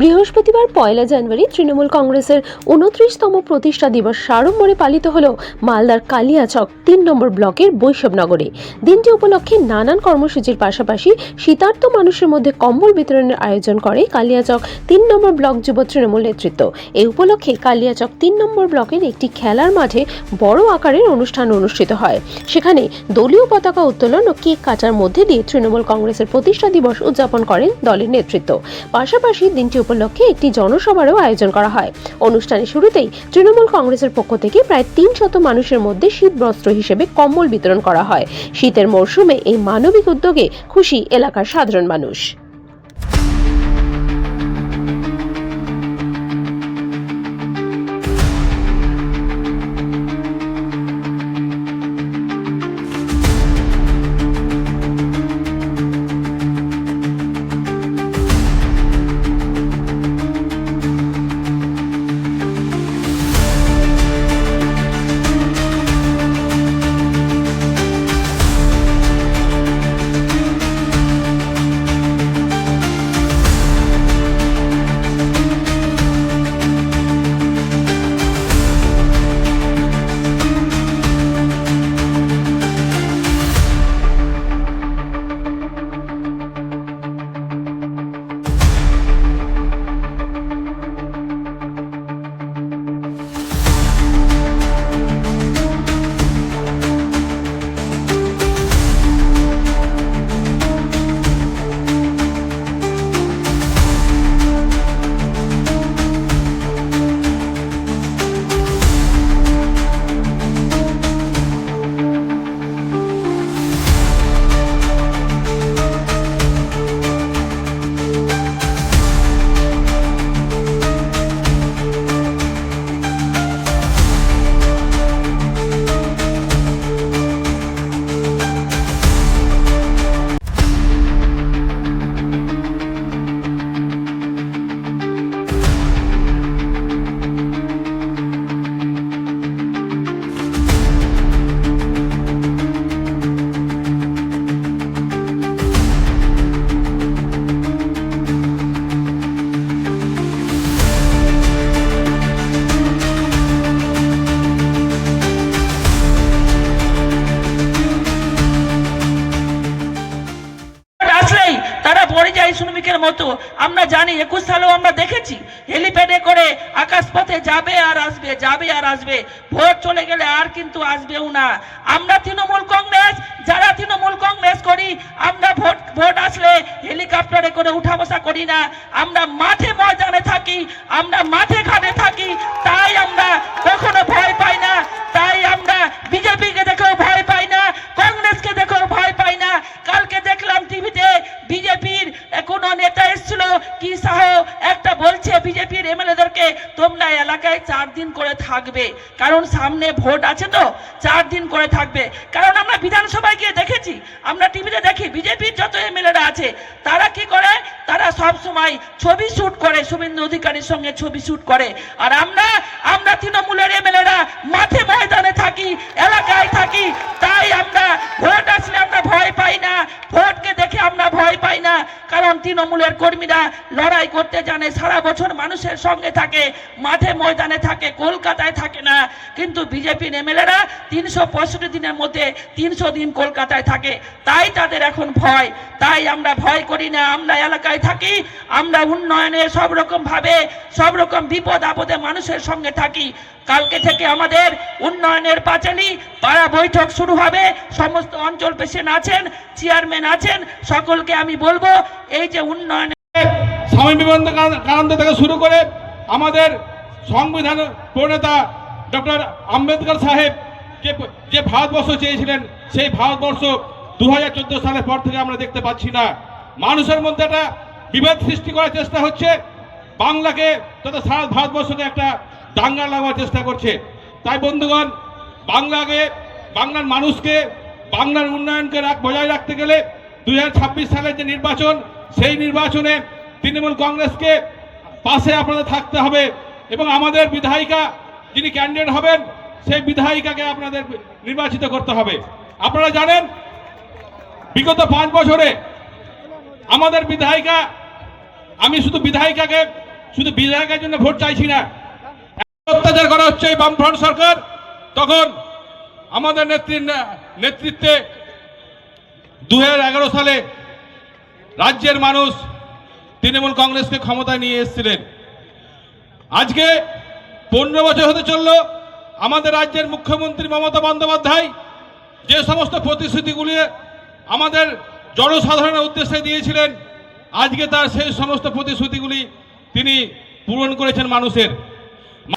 বৃহস্পতিবার পয়লা জানুয়ারি তৃণমূল কংগ্রেসের উনত্রিশতম প্রতিষ্ঠা দিবস সাড়ম্বরে পালিত হল মালদার কালিয়াচক তিন নম্বর ব্লকের বৈষ্ণবনগরে। দিনটি উপলক্ষে নানান কর্মসূচির পাশাপাশি শীতার্ত মানুষের মধ্যে কম্বল বিতরণের আয়োজন করে কালিয়াচক তিন নম্বর ব্লক যুব তৃণমূল নেতৃত্ব। এই উপলক্ষে কালিয়াচক তিন নম্বর ব্লকের একটি খেলার মাঠে বড় আকারের অনুষ্ঠান অনুষ্ঠিত হয়। সেখানে দলীয় পতাকা উত্তোলন ও কেক কাটার মধ্যে দিয়ে তৃণমূল কংগ্রেসের প্রতিষ্ঠা দিবস উদযাপন করেন দলের নেতৃত্ব। পাশাপাশি দিনটি উপলক্ষে একটি জনসভারও আয়োজন করা হয়। অনুষ্ঠানের শুরুতেই তৃণমূল কংগ্রেসের পক্ষ থেকে প্রায় তিন শত মানুষের মধ্যে শীত বস্ত্র হিসেবে কম্বল বিতরণ করা হয়। শীতের মরশুমে এই মানবিক উদ্যোগে খুশি এলাকার সাধারণ মানুষ। মতো। আমরা জানি একুশ সালেও আমরা দেখেছি, হেলিপ্যাডে করে আকাশপথে যাবে আর আসবে, যাবে আর আসবে। ভোট চলে গেলে আর কিন্তু আসবেও না। আমরা তৃণমূল কংগ্রেস, যারা তৃণমূল কংগ্রেস করি, আমরা ভোট ভোট আসলে হেলিকপ্টারে করে উঠা বসা করি না। আমরা মাঠে ময়দানে থাকি, আমরা মাঠে ঘাটে থাকি, তাই আমরা কখনো ভয় পাই না। তাই আমরা বিজেপিকে দেখেও এলাকায় চার দিন করে থাকবে। কারণ সামনে ভোট আছে তো, চার দিন করে থাকবে। কারণ আমরা বিধানসভায় গিয়ে দেখেছি, আমরা টিভিতে দেখি, বিজেপির যত এমএলএরা আছে, তারা কি করে? তারা সব সময় ছবি শুট করে, শুভেন্দু অধিকারীর সঙ্গে ছবি শুট করে। আর আমরা আমরা তৃণমূলের এমএলএরা মাঠে ময়দানে থাকি, এলাকায় থাকি, তাই আমরা ভোট আসলে আমরা ভয় পাই না। ভোটকে দেখে আমরা ভয় পাই না। কারণ তৃণমূলের কর্মীরা লড়াই করতে জানে সারা বছর মানুষের সঙ্গে থাকে, মাঠে ময়দানে থাকে, কলকাতায় থাকে না। কিন্তু বিজেপির এমএলএরা তিনশো পঁয়ষট্টি দিনের মধ্যে তিনশো দিন কলকাতায় থাকে। তাই তাদের এখন ভয়। তাই আমরা ভয় করি না। আমরা এলাকায় থাকি। আমরা উন্নয়নে সব রকমভাবে সব রকম বিপদ আপদে মানুষের সঙ্গে থাকি। কালকে থেকে আমাদের উন্নয়নের পাঁচালি, পাড়া বৈঠক শুরু হবে। সমস্ত অঞ্চল পেশেন্ট আছেন, চেয়ারম্যান আছেন। সকলকে আমি বলব, এই যে উন্নয়ন স্বামী বিবেকানন্দ থেকে শুরু করে আমাদের সংবিধান প্রণেতা ডক্টর আম্বেদকর সাহেব যে যে ভারতবর্ষ চেয়েছিলেন, সেই ভারতবর্ষ দু হাজার চোদ্দ সালের পর থেকে আমরা দেখতে পাচ্ছি না। মানুষের মধ্যে একটা বিভেদ সৃষ্টি করার চেষ্টা হচ্ছে। বাংলাকে তথা সারা ভারতবর্ষকে একটা দাঙ্গা লাগাবার চেষ্টা করছে। তাই বন্ধুগণ, বাংলাকে, বাংলার মানুষকে, বাংলার উন্নয়নকে বজায় রাখতে গেলে দুই হাজার ছাব্বিশ সালের যে নির্বাচন, সেই নির্বাচনে তৃণমূল কংগ্রেসকে পাশে আপনাদের থাকতে হবে এবং আমাদের বিধায়িকা যিনি ক্যান্ডিডেট হবেন, সেই বিধায়িকাকে আপনাদের নির্বাচিত করতে হবে। আপনারা জানেন, বিগত পাঁচ বছরে আমাদের বিধায়িকা, আমি শুধু বিধায়িকাকে, শুধু বিধায়কের জন্য ভোট চাইছি না অত্যাচার করা হচ্ছে এই বামফ্রন্ট সরকার, তখন আমাদের নেত্রীর নেতৃত্বে দু হাজার এগারো সালে রাজ্যের মানুষ তৃণমূল কংগ্রেসকে ক্ষমতায় নিয়ে এসেছিলেন। আজকে পনেরো বছর হতে চলল, আমাদের রাজ্যের মুখ্যমন্ত্রী মমতা বন্দ্যোপাধ্যায় যে সমস্ত প্রতিশ্রুতিগুলি আমাদের জনসাধারণের উদ্দেশ্যে দিয়েছিলেন, আজকে তার সেই সমস্ত প্রতিশ্রুতিগুলি তিনি পূরণ করেছেন মানুষের।